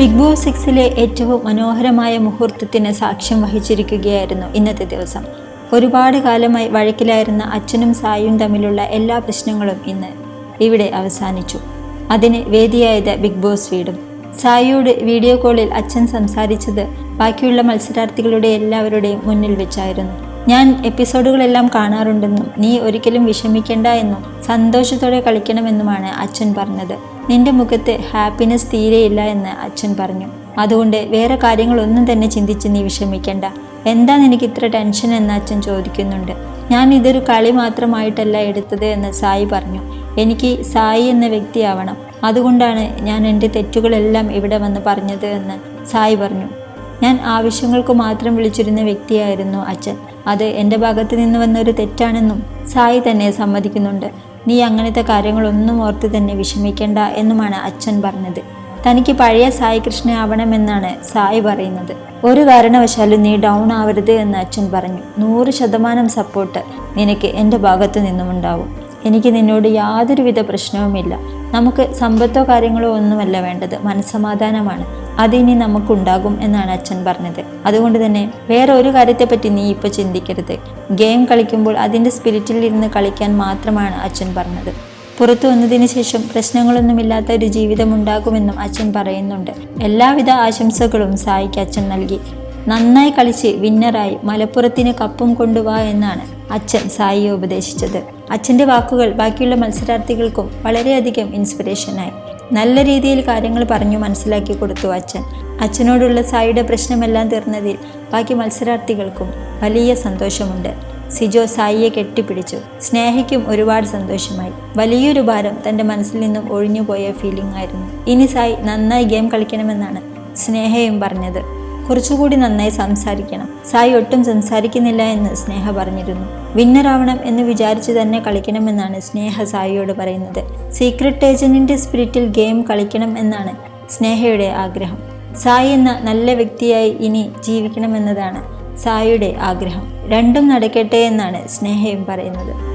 Big boss സിക്സിലെ ഏറ്റവും മനോഹരമായ മുഹൂർത്തത്തിന് സാക്ഷ്യം വഹിച്ചിരിക്കുകയായിരുന്നു ഇന്നത്തെ ദിവസം. ഒരുപാട് കാലമായി വഴക്കിലായിരുന്ന അച്ഛനും സായും തമ്മിലുള്ള എല്ലാ പ്രശ്നങ്ങളും ഇന്ന് ഇവിടെ അവസാനിച്ചു. അതിന് വേദിയായത് ബിഗ് ബോസ് വീടും. സായിയോട് വീഡിയോ കോളിൽ അച്ഛൻ സംസാരിച്ചത് ബാക്കിയുള്ള മത്സരാർത്ഥികളുടെ എല്ലാവരുടെയും മുന്നിൽ വെച്ചായിരുന്നു. ഞാൻ എപ്പിസോഡുകളെല്ലാം കാണാറുണ്ടെന്നും നീ ഒരിക്കലും വിഷമിക്കേണ്ട എന്നും സന്തോഷത്തോടെ കളിക്കണമെന്നുമാണ് അച്ഛൻ പറഞ്ഞത്. നിന്റെ മുഖത്ത് ഹാപ്പിനെസ് തീരെയില്ല എന്ന് അച്ഛൻ പറഞ്ഞു. അതുകൊണ്ട് വേറെ കാര്യങ്ങളൊന്നും തന്നെ ചിന്തിച്ച് നീ വിഷമിക്കണ്ട. എന്താ നിനക്ക് ഇത്ര ടെൻഷൻ എന്ന് അച്ഛൻ ചോദിക്കുന്നുണ്ട്. ഞാൻ ഇതൊരു കളി മാത്രമായിട്ടല്ല എടുത്തത് എന്ന് സായി പറഞ്ഞു. എനിക്ക് സായി എന്ന വ്യക്തിയാവണം. അതുകൊണ്ടാണ് ഞാൻ എന്റെ തെറ്റുകളെല്ലാം ഇവിടെ വന്ന് പറഞ്ഞത് എന്ന് സായി പറഞ്ഞു. ഞാൻ ആവശ്യങ്ങൾക്ക് മാത്രം വിളിച്ചിരുന്ന വ്യക്തിയായിരുന്നു അച്ഛൻ. അത് എന്റെ ഭാഗത്ത് നിന്ന് വന്ന ഒരു തെറ്റാണെന്നും സായി തന്നെ സമ്മതിക്കുന്നുണ്ട്. നീ അങ്ങനത്തെ കാര്യങ്ങളൊന്നും ഓർത്ത് തന്നെ വിഷമിക്കേണ്ട എന്നുമാണ് അച്ഛൻ പറഞ്ഞത്. തനിക്ക് പഴയ സായി കൃഷ്ണ ആവണമെന്നാണ് സായി പറയുന്നത്. ഒരു കാരണവശാലും നീ ഡൗൺ ആവരുത് എന്ന് അച്ഛൻ പറഞ്ഞു. നൂറ് ശതമാനം സപ്പോർട്ട് നിനക്ക് എന്റെ ഭാഗത്തു നിന്നുമുണ്ടാവും. എനിക്ക് നിന്നോട് യാതൊരുവിധ പ്രശ്നവുമില്ല. നമുക്ക് സമ്പത്തോ കാര്യങ്ങളോ ഒന്നുമല്ല വേണ്ടത്. മനസ്സമാധാനമാണ്. അതിനി നമുക്കുണ്ടാകും എന്നാണ് അച്ഛൻ പറഞ്ഞത്. അതുകൊണ്ട് തന്നെ വേറെ ഒരു കാര്യത്തെപ്പറ്റി നീ ഇപ്പോൾ ചിന്തിക്കരുത്. ഗെയിം കളിക്കുമ്പോൾ അതിന്റെ സ്പിരിറ്റിൽ ഇരുന്ന് കളിക്കാൻ മാത്രമാണ് അച്ഛൻ പറഞ്ഞത്. പുറത്തു വന്നതിന് ശേഷം പ്രശ്നങ്ങളൊന്നുമില്ലാത്ത ഒരു ജീവിതം ഉണ്ടാകുമെന്നും അച്ഛൻ പറയുന്നുണ്ട്. എല്ലാവിധ ആശംസകളും സായിക്ക് അച്ഛൻ നൽകി. നന്നായി കളിച്ച് വിന്നറായി മലപ്പുറത്തിന് കപ്പും കൊണ്ടുവാ എന്നാണ് അച്ഛൻ സായിയെ ഉപദേശിച്ചത്. അച്ഛന്റെ വാക്കുകൾ ബാക്കിയുള്ള മത്സരാർത്ഥികൾക്കും വളരെയധികം ഇൻസ്പിറേഷനായി നല്ല രീതിയിൽ കാര്യങ്ങൾ പറഞ്ഞു മനസ്സിലാക്കി കൊടുത്തു അച്ഛൻ. അച്ഛനോടുള്ള സായിയുടെ പ്രശ്നമെല്ലാം തീർന്നതിൽ ബാക്കി മത്സരാർത്ഥികൾക്കും വലിയ സന്തോഷമുണ്ട്. സിജോ സായിയെ കെട്ടിപ്പിടിച്ചു. സ്നേഹയ്ക്കും ഒരുപാട് സന്തോഷമായി. വലിയൊരു ഭാരം തന്റെ മനസ്സിൽ നിന്നും ഒഴിഞ്ഞുപോയ ഫീലിംഗ് ആയിരുന്നു. ഇനി സായി നന്നായി ഗെയിം കളിക്കണമെന്നാണ് സ്നേഹയും പറഞ്ഞത്. കുറച്ചുകൂടി നന്നായി സംസാരിക്കണം. സായി ഒട്ടും സംസാരിക്കുന്നില്ല എന്ന് സ്നേഹ പറഞ്ഞിരുന്നു. വിന്നറാവണം എന്ന് വിചാരിച്ചു തന്നെ കളിക്കണമെന്നാണ് സ്നേഹ സായിയോട് പറയുന്നത്. സീക്രട്ട് ഏജന്റിന്റെ സ്പിരിറ്റിൽ ഗെയിം കളിക്കണം എന്നാണ് സ്നേഹയുടെ ആഗ്രഹം. സായി എന്ന നല്ല വ്യക്തിയായി ഇനി ജീവിക്കണമെന്നതാണ് സായിയുടെ ആഗ്രഹം. രണ്ടും നടക്കട്ടെ എന്നാണ് സ്നേഹയും പറയുന്നത്.